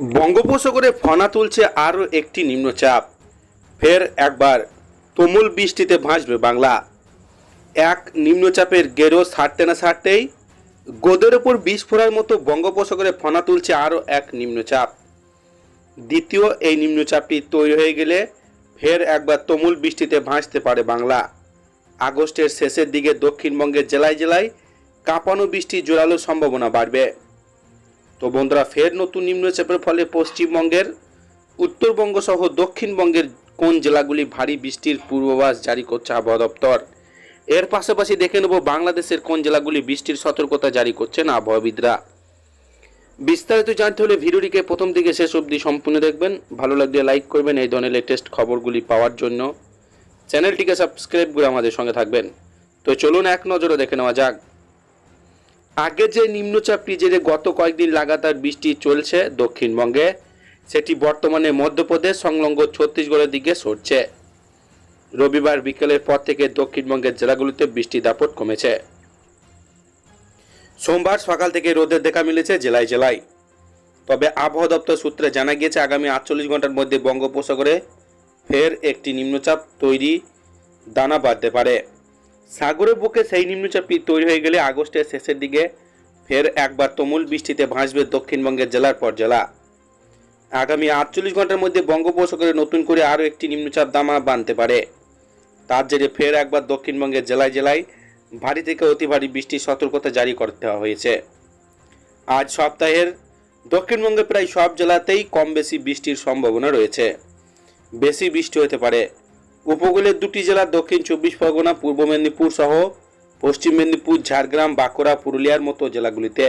বঙ্গোপসাগরে ফনা তুলছে আরও একটি নিম্নচাপ। ফের একবার তুমুল বৃষ্টিতে ভাসবে বাংলা। এক নিম্নচাপের গেরো ছাড়তে না ছাড়তেই গোদের ওপর বিষ ফোড়ার মতো বঙ্গোপসাগরে ফনা তুলছে আরও এক নিম্নচাপ। দ্বিতীয় এই নিম্নচাপটি তৈরি হয়ে গেলে ফের একবার তুমুল বৃষ্টিতে ভাসতে পারে বাংলা। আগস্টের শেষের দিকে দক্ষিণবঙ্গের জেলায় জেলায় কাঁপানো বৃষ্টি জোরালো সম্ভাবনা বাড়বে। তো বন্ধুরা, ফের নতুন নিম্নচাপের ফলে পশ্চিমবঙ্গের উত্তরবঙ্গ সহ দক্ষিণবঙ্গের কোন জেলাগুলি ভারী বৃষ্টির পূর্বাভাস জারি করছে আবহাওয়া দপ্তর? এর পাশাপাশি দেখে নেব বাংলাদেশের কোন জেলাগুলি বৃষ্টির সতর্কতা জারি করছেন আবহাওয়াবিদরা। বিস্তারিত জানতে হলে ভিডিওটিকে প্রথম থেকে শেষ অবধি সম্পূর্ণ দেখবেন। ভালো লাগলে লাইক করবেন, এই ধরনের লেটেস্ট খবরগুলি পাওয়ার জন্য। চ্যানেলটিকে সাবস্ক্রাইব করে আমাদের সঙ্গে থাকবেন। তো চলুন এক নজরে দেখে নেওয়া যাক। আগে যে নিম্নচাপটি যে গত কয়েকদিন লাগাতার বৃষ্টি চলছে দক্ষিণবঙ্গে, সেটি বর্তমানে মধ্যপ্রদেশ সংলগ্ন ছত্তিশগড়ের দিকে সরছে। রবিবার বিকেলের পর থেকে দক্ষিণবঙ্গের জেলাগুলিতে বৃষ্টি দাপট কমেছে। সোমবার সকাল থেকে রোদের দেখা মিলেছে জেলায় জেলায়। তবে আবহাওয়া দপ্তর সূত্রে জানা গিয়েছে, আগামী আটচল্লিশ ঘণ্টার মধ্যে বঙ্গোপসাগরে ফের একটি নিম্নচাপ তৈরি দানা বাঁধতে পারে। সাগরের বুকে সেই নিম্নচাপটি তৈরি হয়ে গেলে আগস্টের শেষের দিকে ফের একবার তুমুল বৃষ্টিতে ভাসবে দক্ষিণবঙ্গের জেলার পর জেলা। আগামী আটচল্লিশ ঘণ্টার মধ্যে বঙ্গোপসাগরে নতুন করে আরও একটি নিম্নচাপ দামা বাঁধতে পারে। তার জেরে ফের একবার দক্ষিণবঙ্গের জেলায় জেলায় ভারী থেকে অতি ভারী বৃষ্টির সতর্কতা জারি করতে হয়েছে। আজ সপ্তাহের দক্ষিণবঙ্গে প্রায় সব জেলাতেই কম বেশি বৃষ্টির সম্ভাবনা রয়েছে। বেশি বৃষ্টি হতে পারে। উপকূলের দুটি জেলা দক্ষিণ চব্বিশ পরগনা, পূর্ব মেদিনীপুর সহ পশ্চিম মেদিনীপুর, ঝাড়গ্রাম, বাঁকুড়া, পুরুলিয়ার মতো জেলাগুলিতে।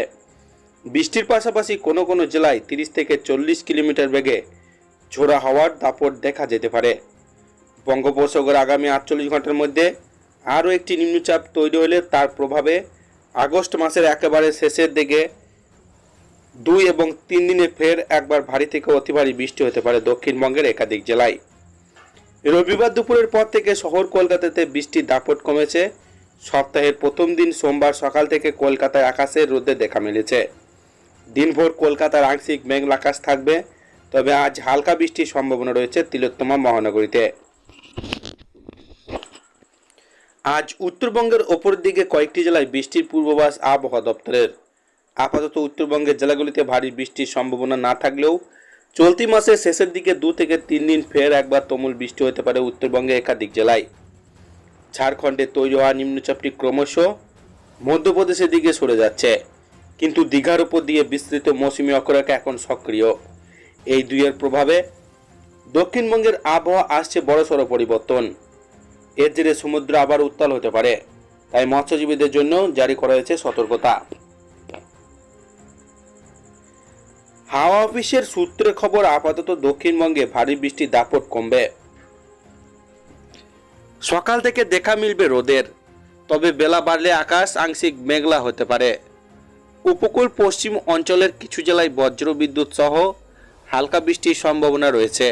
বৃষ্টির পাশাপাশি কোনো কোনো জেলায় তিরিশ থেকে চল্লিশ কিলোমিটার বেগে ঝোড়া হওয়ার দাপট দেখা যেতে পারে। বঙ্গোপসাগর আগামী আটচল্লিশ ঘণ্টার মধ্যে আরও একটি নিম্নচাপ তৈরি হলে তার প্রভাবে আগস্ট মাসের একেবারে শেষের দিকে দুই এবং তিন দিনে ফের একবার ভারী থেকে অতি ভারী বৃষ্টি হতে পারে দক্ষিণবঙ্গের একাধিক জেলায়। রবিবার দুপুরের পর থেকে শহর কলকাতাতে বৃষ্টির দাপট কমেছে। সপ্তাহের প্রথম দিন সোমবার সকাল থেকে কলকাতায় আকাশের রোদে দেখা মিলেছে। দিনভর কলকাতার আংশিক মেঘলা আকাশ থাকবে, তবে আজ হালকা বৃষ্টির সম্ভাবনা রয়েছে তিলোত্তমা মহানগরীতে। আজ উত্তরবঙ্গের ওপর দিকে কয়েকটি জেলায় বৃষ্টির পূর্বাভাস আবহাওয়া দপ্তরের। আপাতত উত্তরবঙ্গের জেলাগুলিতে ভারী বৃষ্টির সম্ভাবনা না থাকলেও চলতি মাসের শেষের দিকে দু থেকে তিন দিন ফের একবার তুমুল বৃষ্টি হতে পারে উত্তরবঙ্গে একাধিক জেলায়। ঝাড়খণ্ডে তৈরি হওয়া নিম্নচাপটি ক্রমশ মধ্যপ্রদেশের দিকে সরে যাচ্ছে। কিন্তু দীঘার উপর দিয়ে বিস্তৃত মৌসুমী অক্ষরেখা এখন সক্রিয়। এই দুইয়ের প্রভাবে দক্ষিণবঙ্গের আবহাওয়া আসছে বড়সড় পরিবর্তন। এর জেরে সমুদ্র আবার উত্তাল হতে পারে। তাই মৎস্যজীবীদের জন্য জারি করা হয়েছে সতর্কতা। হাওয়া অফিসের সূত্রে খবর, আপাতত দক্ষিণবঙ্গে ভারী বৃষ্টির দাপট কমবে। সকাল থেকে দেখা মিলবে রোদের, তবে বেলা বাড়লে আকাশ আংশিক মেঘলা হতে পারে। উপকূল পশ্চিম অঞ্চলের কিছু জেলায় বজ্র বিদ্যুৎ সহ হালকা বৃষ্টির সম্ভাবনা রয়েছে।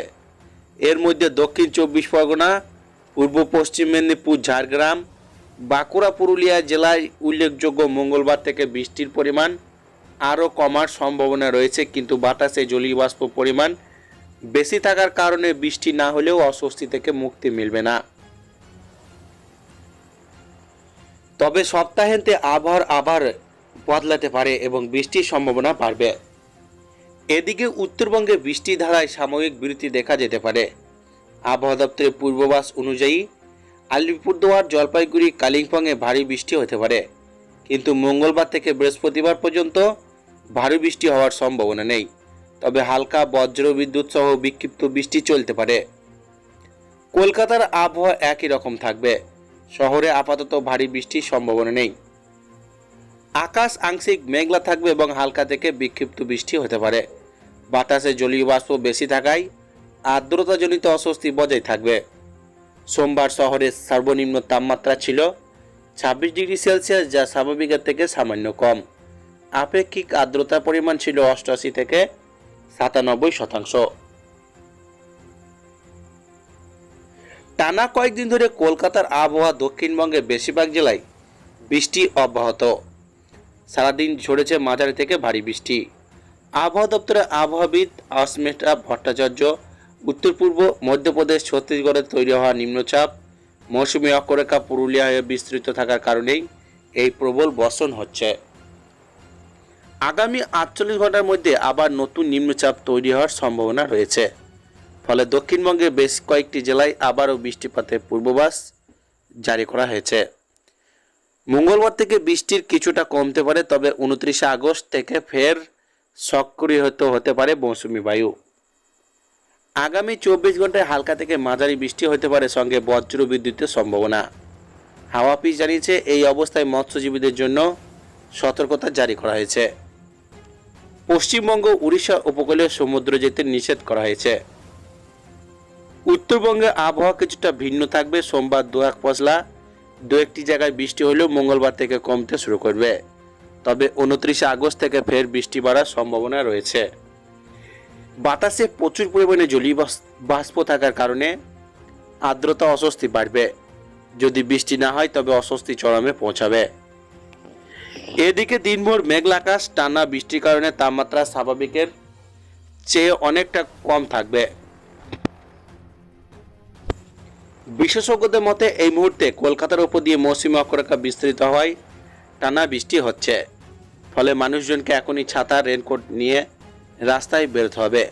এর মধ্যে দক্ষিণ চব্বিশ পরগনা, পূর্ব পশ্চিম মেদিনীপুর, ঝাড়গ্রাম, বাঁকুড়া, পুরুলিয়া জেলায় উল্লেখযোগ্য মঙ্গলবার থেকে বৃষ্টির পরিমাণ আরও কমার সম্ভাবনা রয়েছে, কিন্তু বাতাসে জলীয় বাষ্প পরিমাণ বেশি থাকার কারণে বৃষ্টি না হলেও অস্বস্তি থেকে মুক্তি মিলবে না। তবে সপ্তাহান্তে আবহাওয়ার আবার বদলাতে পারে এবং বৃষ্টির সম্ভাবনা বাড়বে। এদিকে উত্তরবঙ্গে বৃষ্টি ধারায় সাময়িক বিরতি দেখা যেতে পারে। আবহাওয়া দপ্তরের পূর্বাভাস অনুযায়ী, আলিপুরদুয়ার, জলপাইগুড়ি, কালিম্পংয়ে ভারী বৃষ্টি হতে পারে। কিন্তু মঙ্গলবার থেকে বৃহস্পতিবার পর্যন্ত ভারী বৃষ্টি হওয়ার সম্ভাবনা নেই, তবে হালকা বজ্র বিদ্যুৎ সহ বিক্ষিপ্ত বৃষ্টি চলতে পারে। কলকাতার আবহাওয়া একই রকম থাকবে, শহরে আপাতত ভারী বৃষ্টির সম্ভাবনা নেই। আকাশ আংশিক মেঘলা থাকবে এবং হালকা থেকে বিক্ষিপ্ত বৃষ্টি হতে পারে। বাতাসে জলীয় বাষ্প বেশি থাকায় আর্দ্রতাজনিত অস্বস্তি বজায় থাকবে। সোমবার শহরের সর্বনিম্ন তাপমাত্রা ছিল ছাব্বিশ ডিগ্রি সেলসিয়াস, যা স্বাভাবিকের থেকে সামান্য কম। আপেক্ষিক আর্দ্রতার পরিমাণ ছিল অষ্টআশি থেকে সাতানব্বই শতাংশ। টানা কয়েকদিন ধরে কলকাতার আবহাওয়া দক্ষিণবঙ্গের বেশিরভাগ জেলায় বৃষ্টি অব্যাহত। সারাদিন ঝরেছে মাঝারি থেকে ভারী বৃষ্টি। আবহাওয়া দপ্তরের আবহাওয়াবিদ আসমেটা ভট্টাচার্য উত্তর পূর্ব, মধ্যপ্রদেশ, ছত্তিশগড়ে তৈরি হওয়া নিম্নচাপ, মৌসুমী অক্ষরেখা পুরুলিয়ায় বিস্তৃত থাকার কারণেই এই প্রবল বর্ষণ হচ্ছে। আগামী আটচল্লিশ ঘণ্টার মধ্যে আবার নতুন নিম্নচাপ তৈরি হওয়ার সম্ভাবনা রয়েছে। ফলে দক্ষিণবঙ্গের বেশ কয়েকটি জেলায় আবারও বৃষ্টিপাতের পূর্বাভাস জারি করা হয়েছে। মঙ্গলবার থেকে বৃষ্টির কিছুটা কমতে পারে, তবে উনত্রিশে আগস্ট থেকে ফের সক্রিয়ত হতে পারে মৌসুমি বায়ু। আগামী চব্বিশ ঘন্টায় হালকা থেকে মাঝারি বৃষ্টি হতে পারে, সঙ্গে বজ্র বিদ্যুতের সম্ভাবনা। হাওয়া অফিস জানিয়েছে, এই অবস্থায় মৎস্যজীবীদের জন্য সতর্কতা জারি করা হয়েছে। পশ্চিমবঙ্গ, উড়িষ্যা উপকূলে সমুদ্র যেতে নিষেধ করা হয়েছে। উত্তরবঙ্গে আবহাওয়া কিছুটা ভিন্ন থাকবে, সোমবার দু এক পশলা। দু একটি জায়গায় বৃষ্টি হলেও মঙ্গলবার থেকে কমতে শুরু করবে। তবে উনত্রিশে আগস্ট থেকে ফের বৃষ্টি বাড়ার সম্ভাবনা রয়েছে। বাতাসে প্রচুর পরিমাণে জলীয় বাষ্প থাকার কারণে আর্দ্রতা, অস্বস্তি বাড়বে। যদি বৃষ্টি না হয়, তবে অস্বস্তি চরমে পৌঁছাবে। এদিকে দিনভর মেঘলা আকাশ, টানা বৃষ্টির কারণে তাপমাত্রা স্বাভাবিকের চেয়ে অনেকটা কম থাকবে। বিশেষজ্ঞদের মতে, এই মুহূর্তে কলকাতার উপর দিয়ে মৌসুমি অক্ষরেখা বিস্তৃত হয় টানা বৃষ্টি হচ্ছে। ফলে মানুষজনকে এখনই ছাতা, রেনকোট নিয়ে রাস্তায় বেরোতে হবে।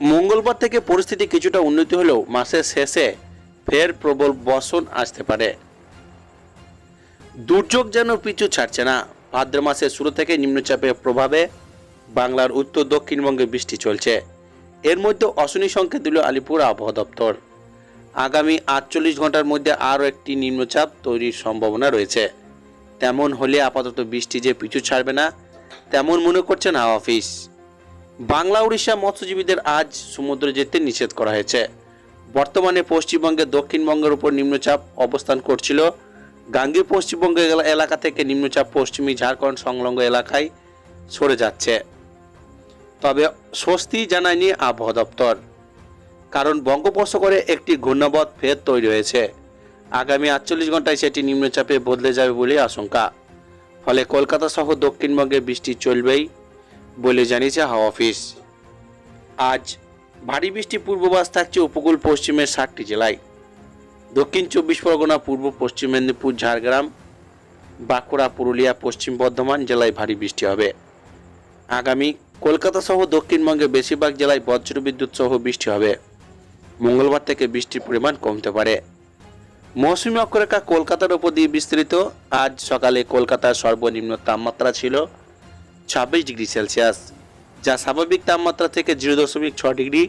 মঙ্গলবার থেকে পরিস্থিতি কিছুটা উন্নতি হলেও মাসের শেষে ফের প্রবল বর্ষণ আসতে পারে। দুর্যোগ যেন পিছু ছাড়ছে না। ভাদ্র মাসের শুরু থেকে নিম্নচাপের প্রভাবে বাংলার উত্তর, দক্ষিণবঙ্গে বৃষ্টি চলছে। এর মধ্যে অশনি সংকেত দিল আলিপুর আবহাওয়া দপ্তর। আগামী আটচল্লিশ ঘণ্টার মধ্যে আরও একটি নিম্নচাপ তৈরির সম্ভাবনা রয়েছে। তেমন হলে আপাতত বৃষ্টি যে পিছু ছাড়বে না, তেমন মনে করছেন হাওয়া অফিস। বাংলা উড়িষ্যা মৎস্যজীবীদের আজ সমুদ্র যেতে নিষেধ করা হয়েছে। বর্তমানে পশ্চিমবঙ্গের দক্ষিণবঙ্গের উপর নিম্নচাপ অবস্থান করছিল গাঙ্গীর পশ্চিমবঙ্গ এলাকা থেকে নিম্নচাপ পশ্চিমী ঝাড়খণ্ড সংলগ্ন এলাকায় সরে যাচ্ছে। তবে স্বস্তি জানায়নি আবহাওয়া দপ্তর, কারণ বঙ্গোপসাগরে একটি ঘূর্ণাবধ ফের তৈরি হয়েছে। আগামী আটচল্লিশ ঘন্টায় সেটি নিম্নচাপে বদলে যাবে বলে আশঙ্কা। ফলে কলকাতা সহ দক্ষিণবঙ্গে বৃষ্টি চলবেই বলে জানিয়েছে হাওয়া অফিস। আজ ভারী বৃষ্টি পূর্বাভাস থাকছে উপকূল পশ্চিমের ষাটটি জেলায়। দক্ষিণ চব্বিশ পরগনা, পূর্ব পশ্চিম মেদিনীপুর, ঝাড়গ্রাম, বাঁকুড়া, পুরুলিয়া, পশ্চিম বর্ধমান জেলায় ভারী বৃষ্টি হবে। আগামী কলকাতা সহ দক্ষিণবঙ্গে বেশিরভাগ জেলায় বজ্রবিদ্যুৎ সহ বৃষ্টি হবে। মঙ্গলবার থেকে বৃষ্টির পরিমাণ কমতে পারে। মৌসুমি অক্ষরেখা কলকাতার উপর দিয়ে বিস্তৃত। আজ সকালে কলকাতার সর্বনিম্ন তাপমাত্রা ছিল ছাব্বিশ ডিগ্রি সেলসিয়াস, যা স্বাভাবিক তাপমাত্রা থেকে জিরো দশমিক ছ ডিগ্রি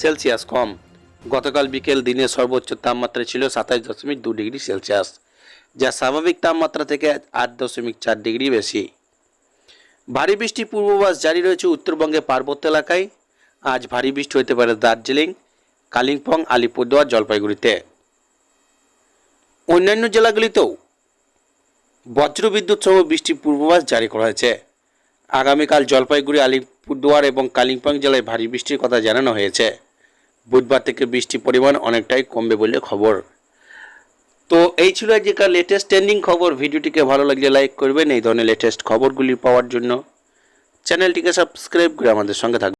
সেলসিয়াস কম। গতকাল বিকেল দিনে সর্বোচ্চ তাপমাত্রা ছিল সাতাশ দশমিক দু ডিগ্রি সেলসিয়াস, যা স্বাভাবিক তাপমাত্রা থেকে আট দশমিক চার ডিগ্রি বেশি। ভারী বৃষ্টি পূর্বাভাস জারি রয়েছে উত্তরবঙ্গের পার্বত্য এলাকায়। আজ ভারী বৃষ্টি হতে পারে দার্জিলিং, কালিম্পং, আলিপুরদুয়ার, জলপাইগুড়িতে। অন্যান্য জেলাগুলিতেও বজ্রবিদ্যুৎ সহ বৃষ্টির পূর্বাভাস জারি করা হয়েছে। আগামীকাল জলপাইগুড়ি, আলিপুরদুয়ার এবং কালিম্পং জেলায় ভারী বৃষ্টির কথা জানানো হয়েছে। বুধবার থেকে বৃষ্টির পরিমাণ অনেকটাই কমবে বলে খবর। তো এই ছিল আজকের লেটেস্ট ট্রেন্ডিং খবর। ভিডিওটিকে ভালো লাগলে লাইক করবেন। এই ধরনের লেটেস্ট খবরগুলি পাওয়ার জন্য চ্যানেলটিকে সাবস্ক্রাইব করে আমাদের সঙ্গে থাকবেন।